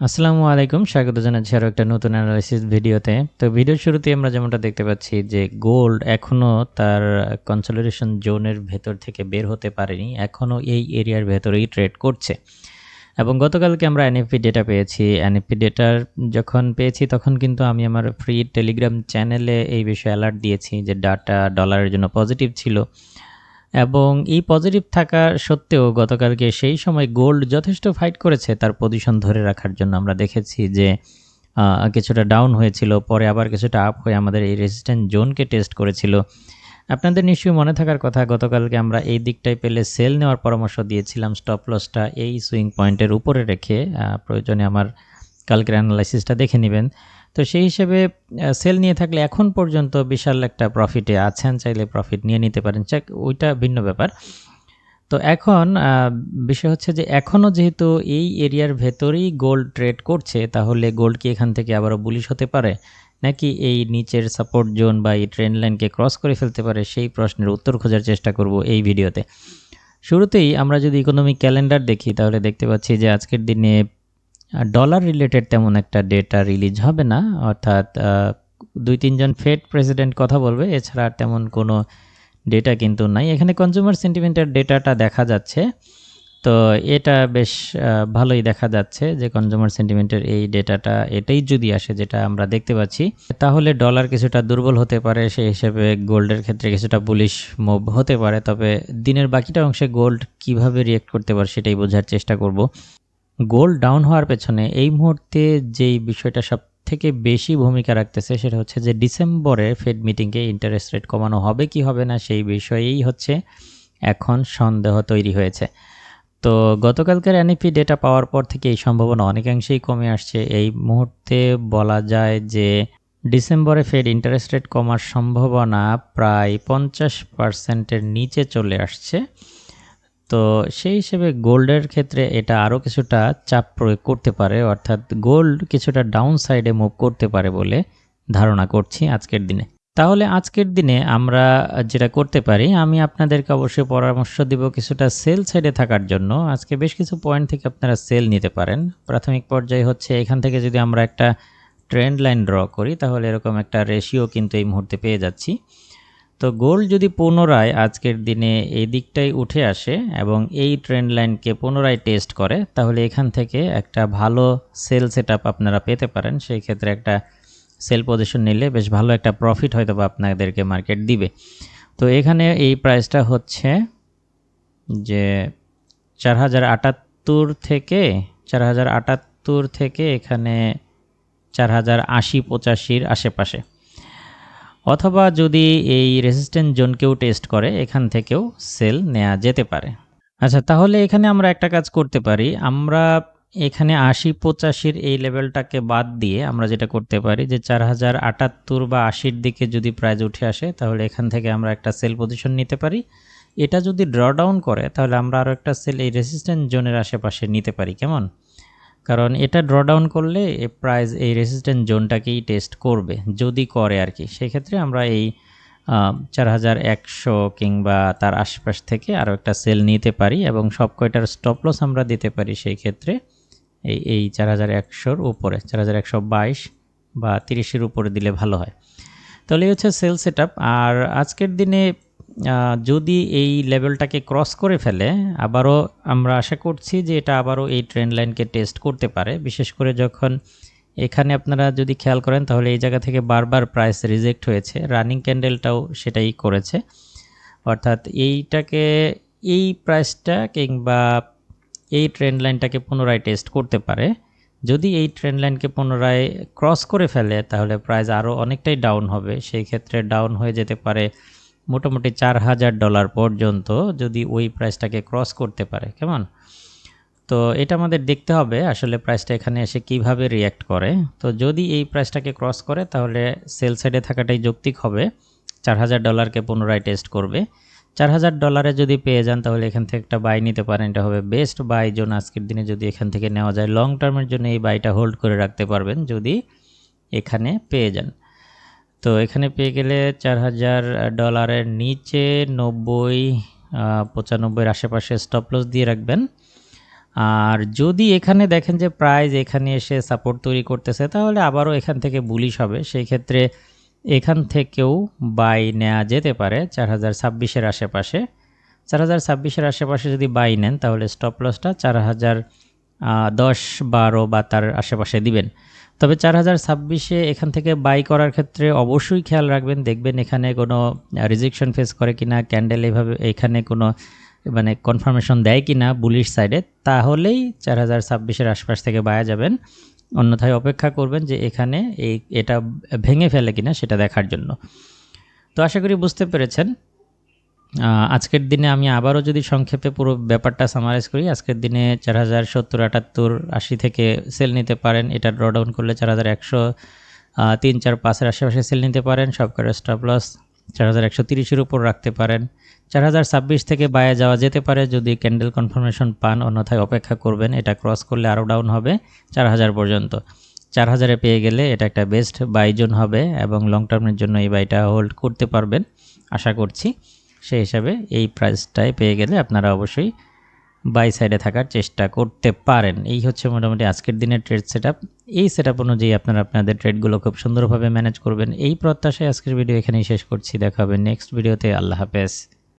আসসালামু আলাইকুম, স্বাগত জানাচ্ছি আরও একটা নতুন অ্যানালাইসিস ভিডিওতে তো ভিডিওর শুরুতে আমরা যেমনটা দেখতে পাচ্ছি যে গোল্ড এখনও তার কনসলিডেশন জোনের ভেতর থেকে বের হতে পারেনি এখনও এই এরিয়ার ভেতরেই ট্রেড করছে। এবং গতকালকে আমরা এনএফপি ডেটা পেয়েছি। এনএফপি ডেটার যখন পেয়েছি, তখন কিন্তু আমি আমার ফ্রি টেলিগ্রাম চ্যানেলে এই বিষয়ে অ্যালার্ট দিয়েছি যে ডাটা ডলারের জন্য পজিটিভ ছিল। এবং এই পজিটিভ থাকা সত্ত্বেও গতকালকে সেই সময় গোল্ড যথেষ্ট ফাইট করেছে তার পজিশন ধরে রাখার জন্য। আমরা দেখেছি যে কিছুটা ডাউন হয়েছিল, পরে আবার কিছুটা আপ হয়ে আমাদের এই রেজিস্ট্যান্ট জোনকে টেস্ট করেছিল। আপনাদের নিশ্চয়ই মনে থাকার কথা, গতকালকে আমরা এই দিকটায় পেলে সেল নেওয়ার পরামর্শ দিয়েছিলাম স্টপ লসটা এই সুইং পয়েন্টের উপরে রেখে। প্রয়োজনে আমার কালকের অ্যানালাইসিসটা দেখে নেবেন। তো সেই হিসেবে সেল নিয়ে থাকলে এখন পর্যন্ত বিশাল একটা প্রফিটে আছেন, চাইলে প্রফিট নিয়ে নিতে পারেন। চেক ওইটা ভিন্ন ব্যাপার। তো এখন বিষয় হচ্ছে যে এখনও যেহেতু এই এরিয়ার ভেতরেই গোল্ড ট্রেড করছে, তাহলে গোল্ড কি এখান থেকে আবারও বুলিশ হতে পারে? নাকি এই নিচের সাপোর্ট জোন বা এই ট্রেন্ড লাইনকে ক্রস করে ফেলতে পারে? সেই প্রশ্নের উত্তর খোঁজার চেষ্টা করব এই ভিডিওতে। শুরুতেই আমরা যদি ইকোনমিক ক্যালেন্ডার দেখি, তাহলে দেখতে পাচ্ছি যে আজকের দিনে ডলার রিলেটেড তেমন একটা ডেটা রিলিজ হবে না, অর্থাৎ দুই তিনজন ফেড প্রেসিডেন্ট কথা বলবে, এছাড়া তেমন কোনো ডেটা কিন্তু নাই। এখানে কনজিউমার সেন্টিমেন্টের ডেটাটা দেখা যাচ্ছে, তো এটা বেশ ভালোই দেখা যাচ্ছে যে কনজিউমার সেন্টিমেন্টের এই ডেটাটা এটাই যদি আসে যেটা আমরা দেখতে পাচ্ছি, তাহলে ডলার কিছুটা দুর্বল হতে পারে, সেই হিসেবে গোল্ডের ক্ষেত্রে কিছুটা বুলিশ মুভ হতে পারে, তবে দিনের বাকিটা অংশে গোল্ড কীভাবে রিয়েক্ট করতে পারে সেটাই বোঝার চেষ্টা করব। গোল্ড ডাউন হওয়ার পেছনে এই মুহূর্তে যেই বিষয়টা সব থেকে বেশি ভূমিকা রাখতেছে সেটা হচ্ছে যে ডিসেম্বরে ফেড মিটিংয়ে ইন্টারেস্ট রেট কমানো হবে কি হবে না সেই বিষয়েই হচ্ছে এখন সন্দেহ তৈরি হয়েছে। তো গতকালকের এনইপি ডেটা পাওয়ার পর থেকে এই সম্ভাবনা অনেকাংশেই কমে আসছে। এই মুহূর্তে বলা যায় যে ডিসেম্বরে ফেড ইন্টারেস্ট রেট কমার সম্ভাবনা প্রায় পঞ্চাশ পার্সেন্টের নিচে চলে আসছে। তো সেই হিসেবে গোল্ডের ক্ষেত্রে এটা আরও কিছুটা চাপ প্রয়োগ করতে পারে, অর্থাৎ গোল্ড কিছুটা ডাউন সাইডে মুভ করতে পারে বলে ধারণা করছি আজকের দিনে। তাহলে আজকের দিনে আমরা যেটা করতে পারি, আমি আপনাদেরকে অবশ্যই পরামর্শ দিব কিছুটা সেল সাইডে থাকার জন্য। আজকে বেশ কিছু পয়েন্ট থেকে আপনারা সেল নিতে পারেন। প্রাথমিক পর্যায়ে হচ্ছে এখান থেকে যদি আমরা একটা ট্রেন্ড লাইন ড্র করি, তাহলে এরকম একটা রেশিও কিন্তু এই মুহূর্তে পেয়ে যাচ্ছি। তো গোল্ড যদি পুনরায় আজকের দিনে এই দিকটাই উঠে আসে এবং এই ট্রেন্ড লাইনকে পুনরায় টেস্ট করে, তাহলে এখান থেকে একটা ভালো সেল সেট আপনারা পেতে পারেন। সেই ক্ষেত্রে একটা সেল পজিশন নিলে বেশ ভালো একটা প্রফিট হয়তো বা আপনাদেরকে মার্কেট দিবে। তো এখানে এই প্রাইসটা হচ্ছে যে চার হাজার আটাত্তর থেকে, চার হাজার আটাত্তর থেকে এখানে চার হাজার আশি পঁচাশির আশেপাশে। অথবা যদি এই রেসিস্ট্যান্ট জোনকেও টেস্ট করে, এখান থেকেও সেল নেওয়া যেতে পারে। আচ্ছা তাহলে এখানে আমরা একটা কাজ করতে পারি। আমরা এখানে আশি পঁচাশির এই লেভেলটাকে বাদ দিয়ে আমরা যেটা করতে পারি যে চার হাজার আটাত্তর বা আশির দিকে যদি প্রাইজ উঠে আসে, তাহলে এখান থেকে আমরা একটা সেল পজিশন নিতে পারি। এটা যদি ড্র ডাউন করে, তাহলে আমরা আরও একটা সেল এই রেসিস্ট্যান্ট জোনের আশেপাশে নিতে পারি। কেমন? কারণ এটা ড্র ডাউন করলে প্রাইস এই রেসিস্ট্যান্ট জোনটাকেই টেস্ট করবে, যদি করে আর কি সেক্ষেত্রে আমরা এই চার হাজার একশো কিংবা তার আশপাশ থেকে আরও একটা সেল নিতে পারি এবং সব কয়টার স্টপ লস আমরা দিতে পারি সেই ক্ষেত্রে এই এই চার হাজার একশোর উপরে, চার হাজার একশো বাইশ বা তিরিশের উপরে দিলে ভালো হয়। তাহলে হচ্ছে সেল সেট আর আজকের দিনে যদি এই লেভেলটাকে ক্রস করে ফেলে, আবারও আমরা আশা করছি যে এটা আবারও এই ট্রেন্ড লাইনকে টেস্ট করতে পারে। বিশেষ করে যখন এখানে আপনারা যদি খেয়াল করেন, তাহলে এই জায়গা থেকে বারবার প্রাইস রিজেক্ট হয়েছে। রানিং ক্যান্ডেলটাও সেটাই করেছে। অর্থাৎ এইটাকে, এই প্রাইসটা কিংবা এই ট্রেন্ড লাইনটাকে পুনরায় টেস্ট করতে পারে। যদি এই ট্রেন্ড লাইনকে পুনরায় ক্রস করে ফেলে, তাহলে প্রাইস আরও অনেকটাই ডাউন হবে। সেই ক্ষেত্রে ডাউন হয়ে যেতে পারে মোটামুটি চার হাজার ডলার পর্যন্ত যদি ওই প্রাইসটাকে ক্রস করতে পারে, কেমন? তো এটা আমাদের দেখতে হবে আসলে প্রাইসটা এখানে এসে কীভাবে রিয়্যাক্ট করে। তো যদি এই প্রাইসটাকে ক্রস করে, তাহলে সেল সাইডে থাকাটাই যৌক্তিক হবে। চার হাজার ডলারকে পুনরায় টেস্ট করবে। চার হাজার ডলারে যদি পেয়ে যান, তাহলে এখান থেকে একটা বাই নিতে পারেন। এটা হবে বেস্ট বাই জোন আজকের দিনে যদি এখান থেকে নেওয়া যায় লং টার্মের জন্য এই বাইটা হোল্ড করে রাখতে পারবেন যদি এখানে পেয়ে যান। তো এখানে পেয়ে গেলে চার হাজার ডলারের নিচে নব্বই পঁচানব্বইয়ের আশেপাশে স্টপ লস দিয়ে রাখবেন। আর যদি এখানে দেখেন যে প্রাইস এখানে এসে সাপোর্ট তৈরি করতেছে, তাহলে আবারও এখান থেকে বুলিশ হবে। সেই ক্ষেত্রে এখান থেকেও বাই নেওয়া যেতে পারে চার হাজার ছাব্বিশের আশেপাশে। চার হাজার ছাব্বিশের আশেপাশে যদি বাই নেন, তাহলে স্টপ লসটা চার হাজার দশ, বারো বা তার আশেপাশে দিবেন। তবে চার হাজার ছাব্বিশে এখান থেকে বাই করার ক্ষেত্রে অবশ্যই খেয়াল রাখবেন। দেখবেন এখানে কোনো রিজেকশন ফেস করে কি না ক্যান্ডেল এইভাবে এখানে কোনো মানে কনফার্মেশন দেয় কি না বুলিশ সাইডে তাহলেই চার হাজার ছাব্বিশের আশপাশ থেকে বায়া যাবেন। অন্যথায় অপেক্ষা করবেন যে এখানে এই, এটা ভেঙে ফেলে কিনা সেটা দেখার জন্য। তো আশা করি বুঝতে পেরেছেন। আজকের দিনে আমি আবারও যদি সংক্ষেপে পুরো ব্যাপারটা সামারাইজ করি, আজকের দিনে চার হাজার সত্তর, আটাত্তর, আশি থেকে সেল নিতে পারেন। এটা ড্র ডাউন করলে চার হাজার একশো তিন, চার, পাঁচের আশেপাশে সেল নিতে পারেন। সবকটা স্টপ লস চার হাজার একশো তিরিশের উপর রাখতে পারেন। চার হাজার ছাব্বিশ থেকে বায়ে যাওয়া যেতে পারে। যদি ক্যান্ডেল কনফার্মেশন পান, অন্যথায় অপেক্ষা করবেন। এটা ক্রস করলে আরও ডাউন হবে চার হাজার পর্যন্ত। চার হাজারে পেয়ে গেলে এটা একটা বেস্ট বাই জোন হবে এবং লং টার্মের জন্য এই বাইটা হোল্ড করতে পারবেন। আশা করছি। সেই হিসাবে এই প্রাইসটায় পেয়ে গেলে আপনারা অবশ্যই বাই সাইডে থাকার চেষ্টা করতে পারেন। এই হচ্ছে মোটামুটি আজকের দিনের ট্রেড সেট এই সেট অনুযায়ী আপনারা আপনাদের ট্রেডগুলো খুব সুন্দরভাবে ম্যানেজ করবেন। এই প্রত্যাশায় আজকের ভিডিও এখানেই শেষ করছি। দেখা হবে নেক্সট ভিডিওতে আল্লাহ হাফেজ।